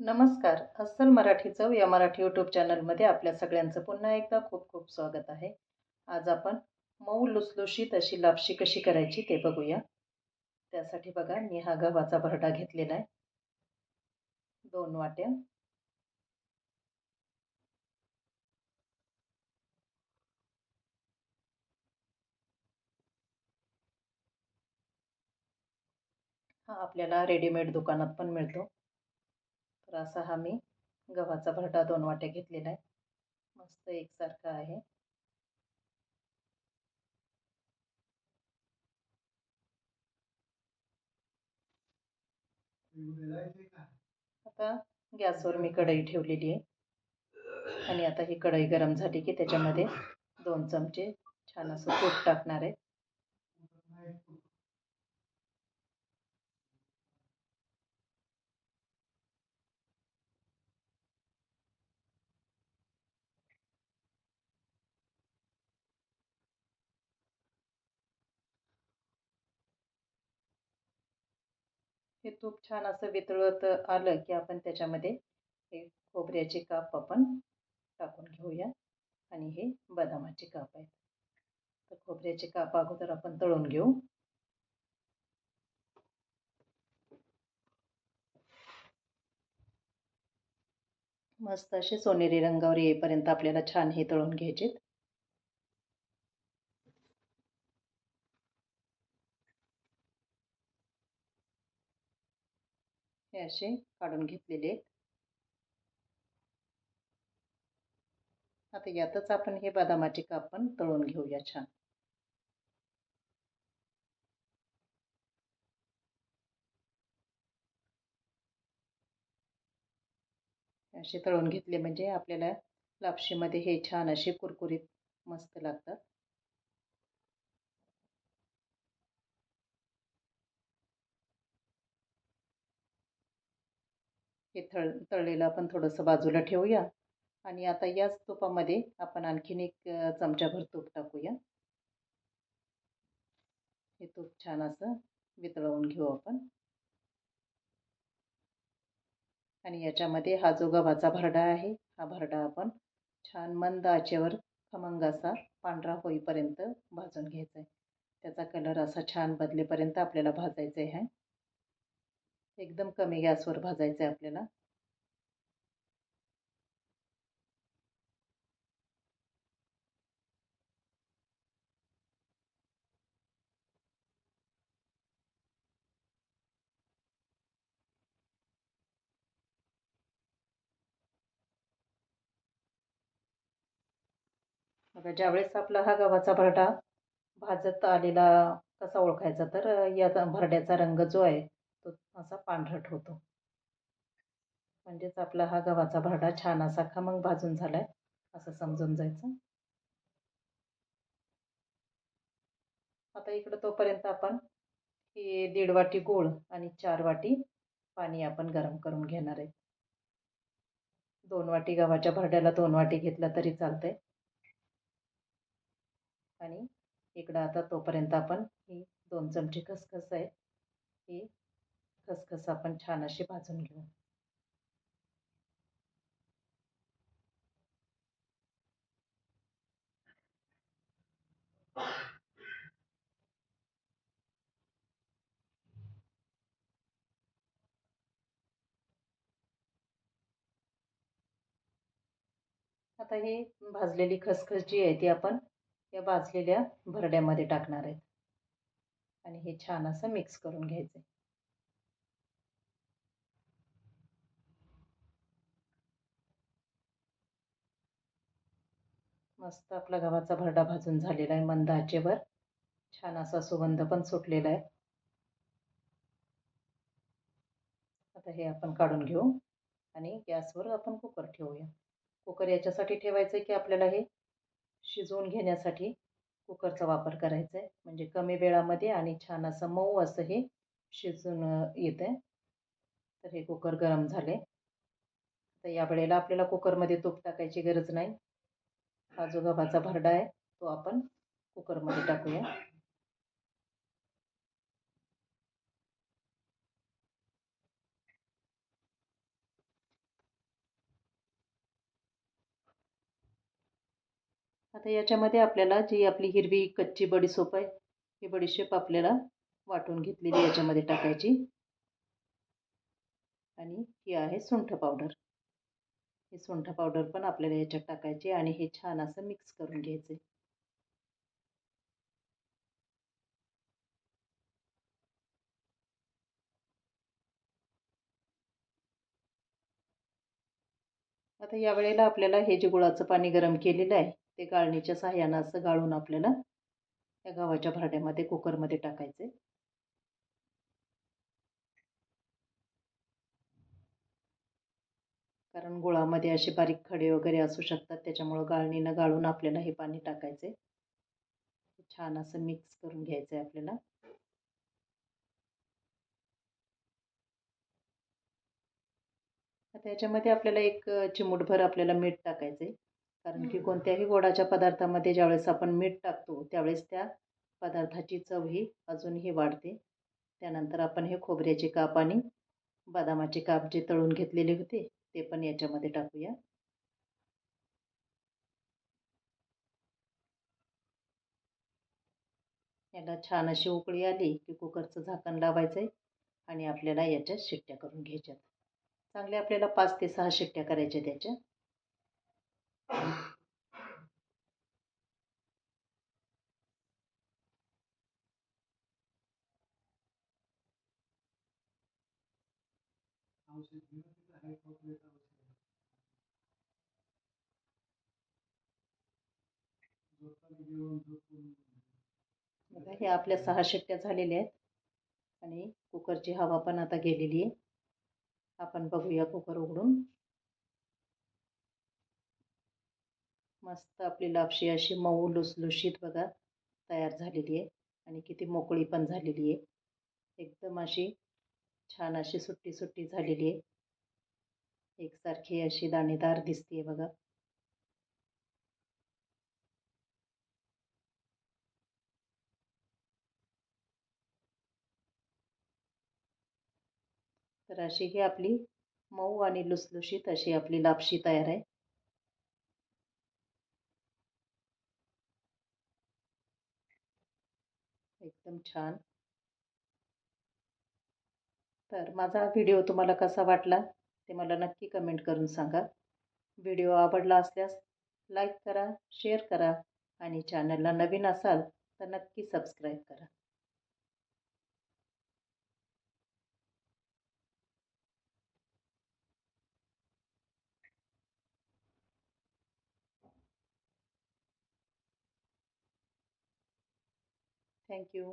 नमस्कार. अस्सल मराठी चव या मराठी यूट्यूब चॅनलमध्ये आपल्या सगळ्यांचं पुन्हा एकदा खूप खूप स्वागत आहे. आज आपण मऊ लुसलुशीत अशी लापशी कशी करायची ते बघूया. त्यासाठी बघा मी हा गव्हाचा भरडा घेतलेला आहे. दोन वाट्या. हा आपल्याला रेडीमेड दुकानात पण मिळतो. तर असा हा मी गव्हाचा भरडा दोन वाट्या घेतलेला आहे. मस्त एकसारखा आहे. आता गॅसवर मी कढई ठेवलेली आहे. आणि आता ही कढई गरम झाली की त्याच्यामध्ये दोन चमचे छान असं तूप टाकणार आहे. हे तूप छान असं वितळत आलं की आपण त्याच्यामध्ये हे खोबऱ्याचे काप आपण टाकून घेऊया. आणि हे बदामाचे काप आहेत. तर खोबऱ्याचे काप अगोदर आपण तळून घेऊ. मस्त असे सोनेरी रंगावर येईपर्यंत आपल्याला छान हे तळून घ्यायचे हे असे काढून घेतलेले आहेत. आता यातच आपण हे बदामाचे काप पण तळून घेऊया छान. असे तळून घेतले म्हणजे आपल्याला लापशीमध्ये हे छान असे कुरकुरीत मस्त लागतात. हे तळ तळलेलं आपण थोडंसं बाजूला ठेवूया. आणि आता याच तुपामध्ये आपण आणखीन एक चमचाभर तूप टाकूया. हे तूप छान असं वितळवून घेऊ आपण. आणि याच्यामध्ये हा जो गव्हाचा भरडा आहे हा भरडा आपण छान मंद आचेवर खमंग असा पांढरा होईपर्यंत भाजून घ्यायचा आहे. त्याचा कलर असा छान बदलेपर्यंत आपल्याला भाजायचं आहे. एकदम कमी गॅसवर भाजायचं आहे आपल्याला. बघा ज्यावेळेस आपला हा गव्हाचा भरडा भाजत आलेला कसा ओळखायचा तर या भरड्याचा रंग जो आहे तो असा पांढरट होतो. म्हणजेच आपला हा गव्हाचा भरडा छान असा खमंग भाजून झाला आहे असं समजून जायचं. आता इकडं तोपर्यंत आपण ही दीड वाटी गूळ आणि चार वाटी पाणी आपण गरम करून घेणार आहे. दोन वाटी गव्हाच्या भरड्याला दोन वाटी घेतला तरी चालतंय. आणि इकडं आता तोपर्यंत आपण ही दोन चमचे खसखस आहे ही खसखस आपण छान अशी भाजून घेऊ. आता ही भाजलेली खसखस जी आहे ती आपण या भाजलेल्या भरड्यामध्ये टाकणार आहेत. आणि हे छान असं मिक्स करून घ्यायचं मस्त आपला गव्हाचा भरडा भाजून झालेला आहे मंद आचेवर. छान असा सुगंध पण सुटलेला आहे. आता हे आपण काढून घेऊ आणि गॅसवर आपण कुकर ठेवूया. कुकर याच्यासाठी ठेवायचं आहे की आपल्याला हे शिजवून घेण्यासाठी कुकरचा वापर करायचा आहे म्हणजे कमी वेळामध्ये आणि छान असं मऊ असं हे शिजून येतं आहे तर हे कुकर गरम झाले तर या वेळेला आपल्याला कुकरमध्ये तूप टाकायची गरज नाही. हा जो गव्हाचा भरडा आहे तो आपण कुकरमध्ये टाकूया. आता याच्यामध्ये आपल्याला जी आपली हिरवी कच्ची बडीसोप आहे ही बडीशेप आपल्याला वाटून घेतलेली याच्यामध्ये टाकायची. आणि ही आहे सुंठ पावडर. हे सुंठ पावडर पण आपल्याला याच्यात टाकायची आणि हे छान असं मिक्स करून घ्यायचे. आता यावेळेला आपल्याला हे जे गुळाचं पाणी गरम केलेलं आहे ते गाळणीच्या सहाय्यानं असं गाळून आपल्याला या गव्हाच्या भरड्यामध्ये कुकरमध्ये टाकायचे. कारण गुळामध्ये असे बारीक खडे वगैरे असू शकतात त्याच्यामुळं गाळणीनं गाळून आपल्याला हे पाणी टाकायचे छान असं मिक्स करून घ्यायचं आहे आपल्याला. आता याच्यामध्ये आपल्याला एक चिमूटभर आपल्याला मीठ टाकायचं आहे कारण की कोणत्याही गोडाच्या पदार्थामध्ये ज्यावेळेस आपण मीठ टाकतो त्यावेळेस त्या पदार्थाची चव ही अजूनही वाढते. त्यानंतर आपण हे खोबऱ्याचे काप आणि बदामाचे काप जे तळून घेतलेले होते ते पण याच्यामध्ये टाकूया. याला छान अशी उकळी आली की कुकरचं झाकण लावायचं आहे आणि आपल्याला याच्यात शिट्ट्या करून घ्यायच्यात. चांगल्या आपल्याला पाच ते सहा शिट्ट्या करायच्या त्याच्या. बघा हे आपल्या सहा शिट्ट्या झालेल्या आहेत. आणि कुकरची हवा पण आता गेलेली आहे. आपण बघूया कुकर उघडून. मस्त आपली लापशी अशी मऊ लुसलुशीत बघा तयार झालेली आहे. आणि किती मोकळी पण झालेली आहे. एकदम अशी छान अशी सुट्टी सुट्टी झालेली आहे. एकसारखी अशी दाणेदार दिसते बघा. तर अशी ही आपली मऊ आणि लुसलुशीत अशी आपली लापशी तयार आहे. एकदम छान. तर माझा व्हिडिओ तुम्हाला कसा वाटला? ते मला नक्की कमेंट करून सांगा. व्हिडिओ आवडला असल्यास लाईक करा शेअर करा आणि चॅनलला नवीन असाल तर नक्की सबस्क्राईब करा. थँक्यू